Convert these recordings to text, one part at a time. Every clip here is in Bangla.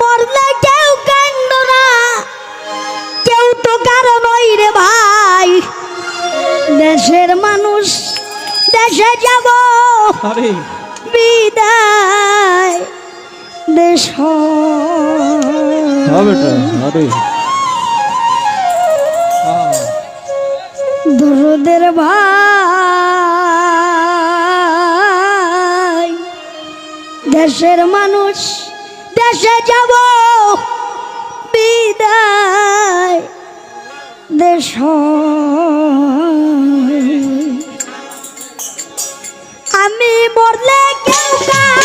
মরলে কেউ কান্দ না। কেউ তো কারণ ওই রে ভাই। দেশের মানুষ দেশে যাব। বিদায় দেশ। দরদের ভাই। দেশের মানুষ দেশে যাব। বিদায় দেশ আমি মরলে কেউ কাঁদতো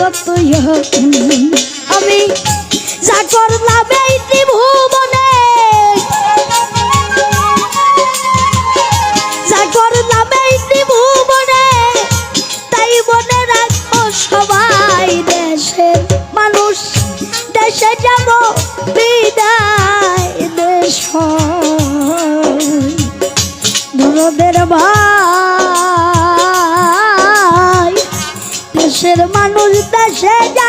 হোক আমি যা করলাম এই ত্রিভুবনে যা করলাম এই ত্রিভুবনে তাই মনে রাখো সবাই দেশের মানুষ। দেশে যাব বিদায় দেশ দরদের ভাই মানুষ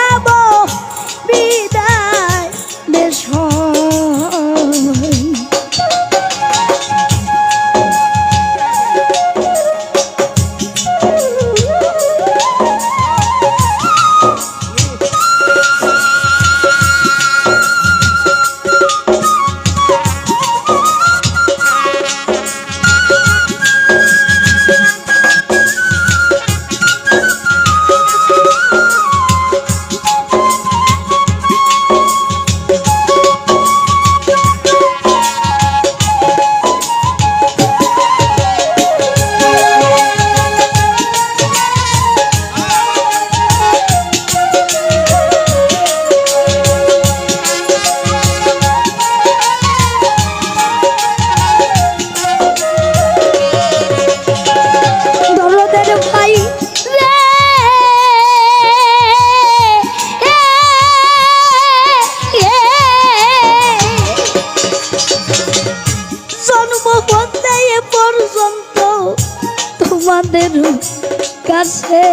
কাছে।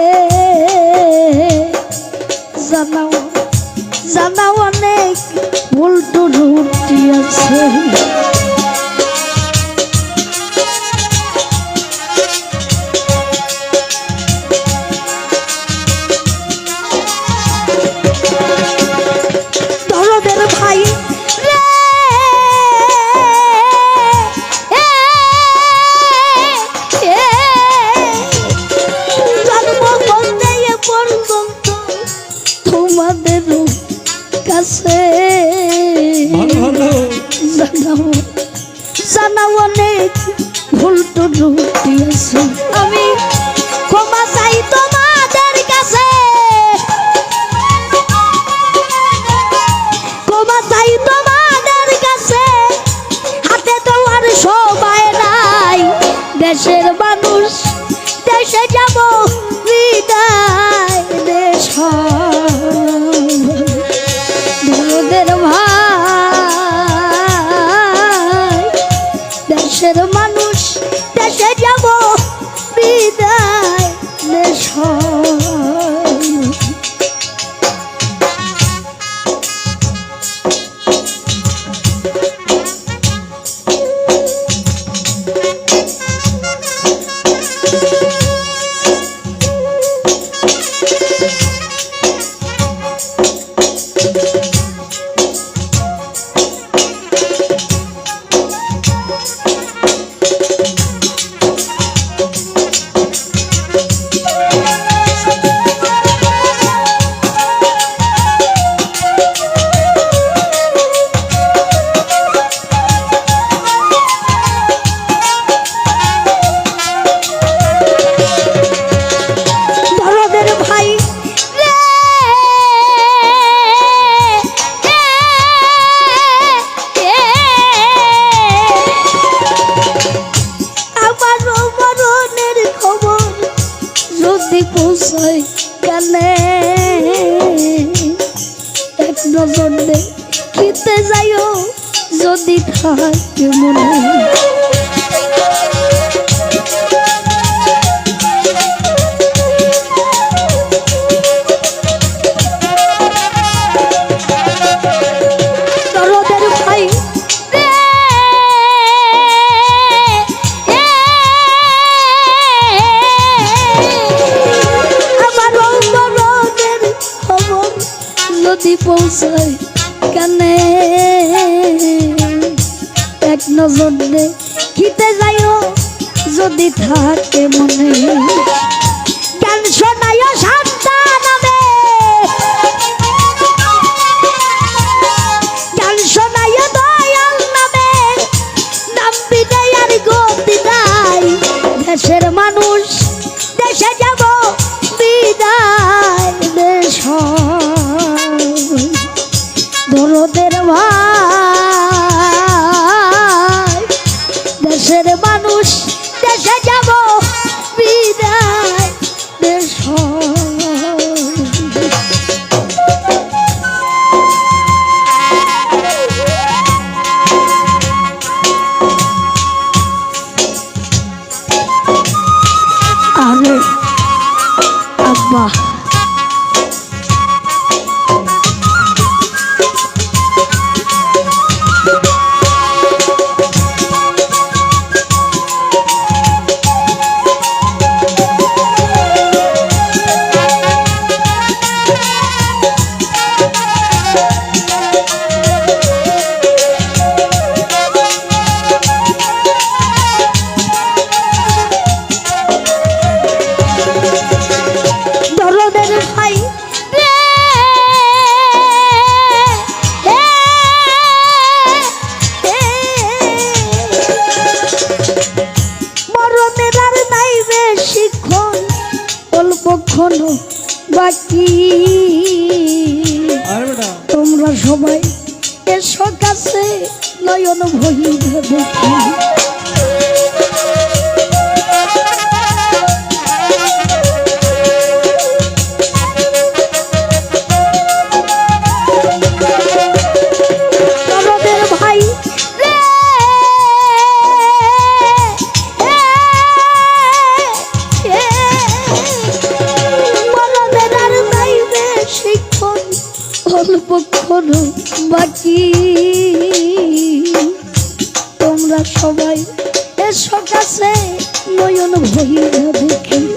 জানাও জানাও অনেক ভুল টুটি আছে। ক্ষমা চাই তোমাদের কাছে। হাতে তোমার সবাই নাই। দেশের মানুষ পৌঁছাই কানে। এক নজর দেখিতে যাইও যদি থাকে। তোমরা সবাই এসো কাছে নয়ন বহিরা দেখি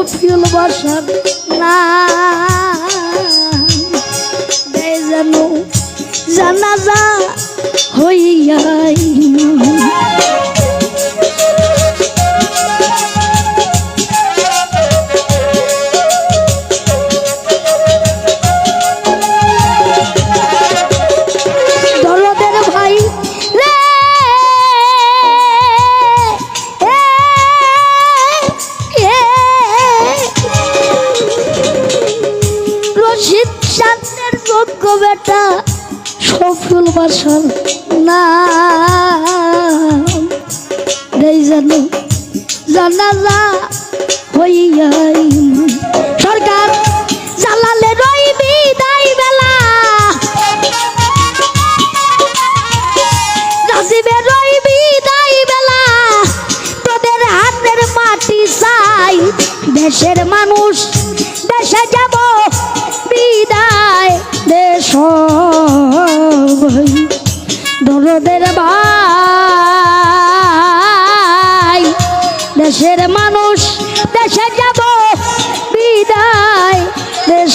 শফিউল বর্ষার না জানাজা হইয়াই সফল বাসন না দেই জানো জানালা হইয়াই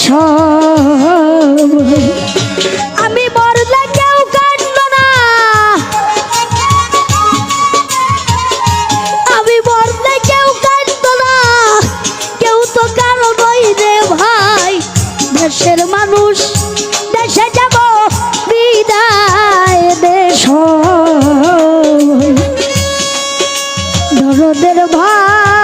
সব আমি মরলে কেউ কান্দ না। আমি মরলে কেউ কাটত না। কেউ তো কারও নই রে ভাই। দেশের মানুষ, দেশে যাব, বিদায় দেশ ধরনের ভাই